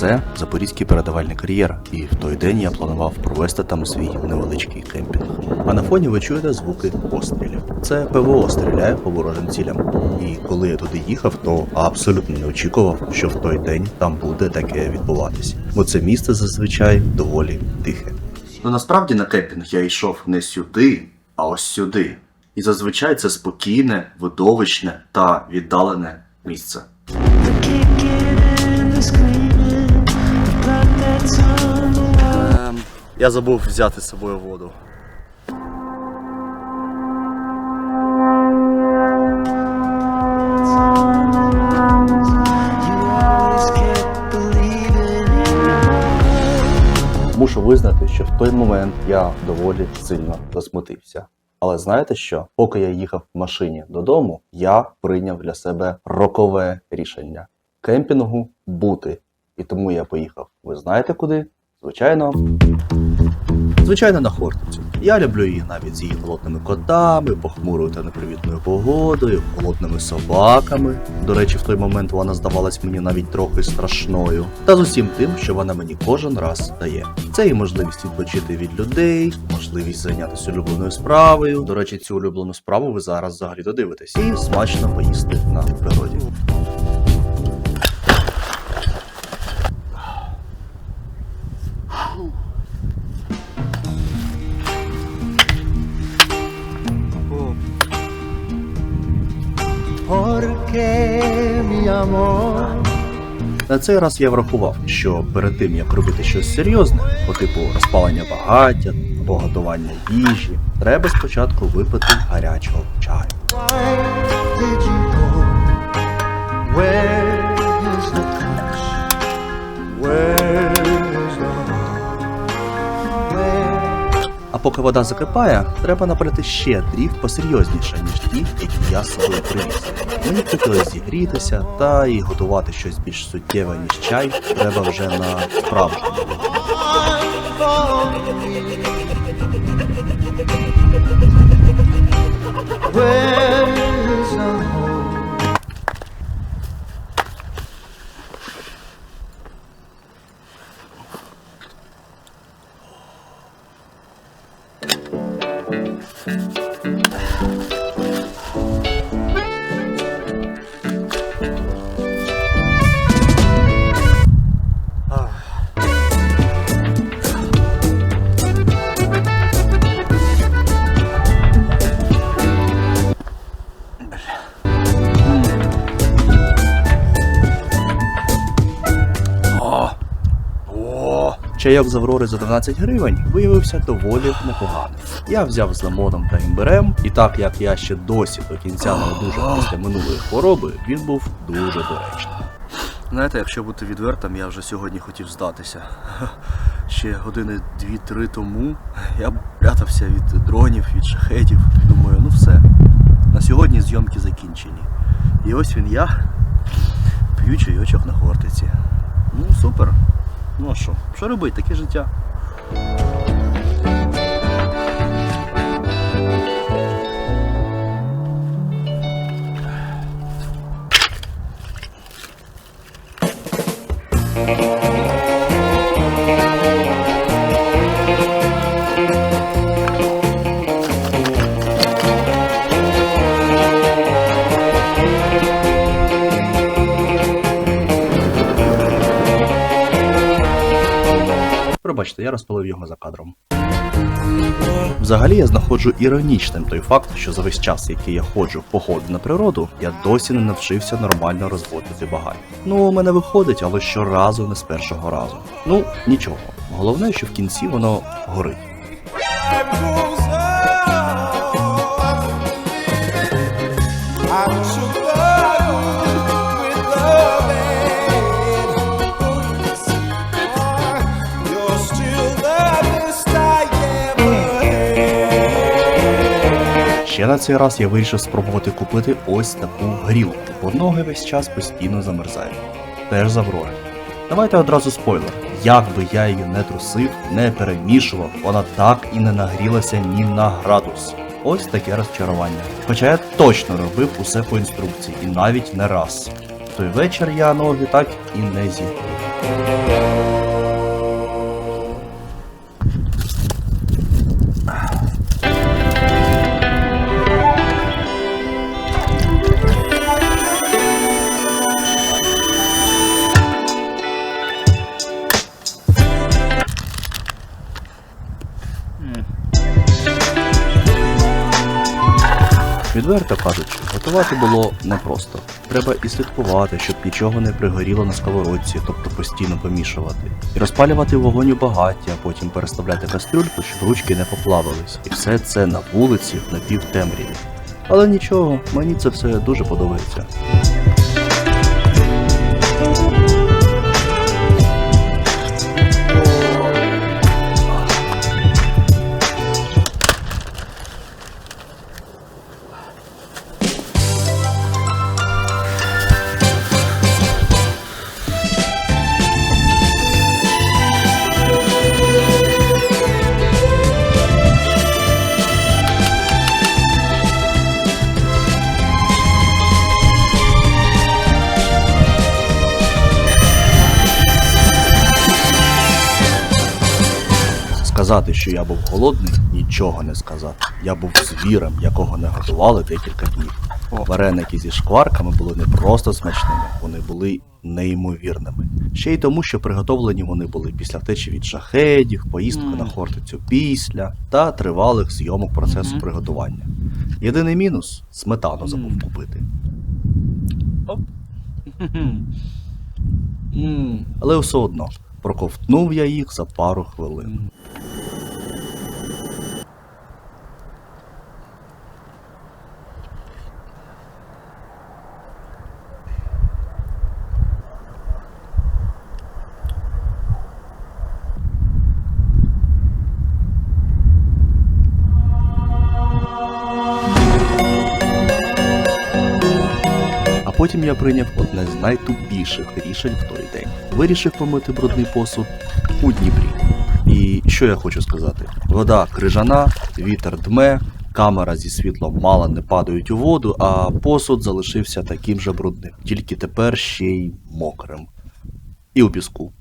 Це запорізький передавальний кар'єр, і в той день я планував провести там свій невеличкий кемпінг. А на фоні ви чуєте звуки пострілів. Це ПВО стріляє по ворожим цілям. І коли я туди їхав, то абсолютно не очікував, що в той день там буде таке відбуватись. Бо це місце зазвичай доволі тихе. Ну насправді на кемпінг я йшов не сюди, а ось сюди. І зазвичай це спокійне, видовищне та віддалене місце. Ем, я забув взяти з собою воду. Мушу визнати, що в той момент я доволі сильно засмутився. Але знаєте що? Поки я їхав в машині додому, я прийняв для себе рокове рішення кемпінгу бути. І тому я поїхав. Ви знаєте куди? Звичайно. Звичайно, на Хортицю. Я люблю її навіть з її холодними котами, похмурою та непривітною погодою, холодними собаками. До речі, в той момент вона здавалась мені навіть трохи страшною. Та з усім тим, що вона мені кожен раз дає. Це і можливість відпочити від людей, можливість зайнятися улюбленою справою. До речі, цю улюблену справу ви зараз взагалі додивитесь. І смачно поїсти на природі. Porque mi amor На цей раз я врахував, що перед тим як робити щось серйозне, по типу розпалення багаття або готування їжі, треба спочатку випити гарячого чаю. Поки вода закипає, треба напалити ще дрів посерйозніше, ніж ті, які я з собою привіз. Мені хотілося зігрітися, та і готувати щось більш суттєве, ніж чай, треба вже на справжньому. Where is чайок з Аврори за 12 гривень виявився доволі непоганий. Я взяв з лимоном та імбирем, і так як я ще досі до кінця не одужав після минулої хвороби, він був дуже доречний. Знаєте, якщо бути відвертим, я вже сьогодні хотів здатися. Ще години дві-три тому я прятався від дронів, від шахетів. Думаю, ну все. На сьогодні зйомки закінчені. І ось він я, п'ю чайочок на хортиці. Ну, супер. Ну а що? Що робити? Таке життя. Пробачте, я розпалив його за кадром. Взагалі я знаходжу іронічним той факт, що за весь час, який я ходжу в походи на природу, я досі не навчився нормально розводити багаття. Ну, у мене виходить, але щоразу не з першого разу. Ну, нічого. Головне, що в кінці воно горить. Ще на цей раз я вирішив спробувати купити ось таку грілку, бо ноги весь час постійно замерзають. Теж з. Давайте одразу спойлер. Як би я її не трусив, не перемішував, вона так і не нагрілася ні на градус. Ось таке розчарування. Хоча я точно робив усе по інструкції, і навіть не раз. В той вечір я ноги так і не зігрів. Відверто кажучи, готувати було непросто. Треба і слідкувати, щоб нічого не пригоріло на сковородці, тобто постійно помішувати. І розпалювати вогонь у багаття, потім переставляти кастрюльку, щоб ручки не поплавились. І все це на вулиці в напівтемряві. Але нічого, мені це все дуже подобається. Сказати, що я був голодний, нічого не сказати. Я був звірем, якого не годували декілька днів. Вареники зі шкварками були не просто смачними, вони були неймовірними. Ще й тому, що приготовлені вони були після втечі від шахедів, поїздки на Хортицю після та тривалих зйомок процесу приготування. Єдиний мінус сметану забув купити. Але все одно проковтнув я їх за пару хвилин. Потім я прийняв одне з найтупіших рішень в той день. Вирішив помити брудний посуд у Дніпрі. І що я хочу сказати? Вода крижана, вітер дме, камера зі світлом мало не падають у воду, а посуд залишився таким же брудним, тільки тепер ще й мокрим. І у піску.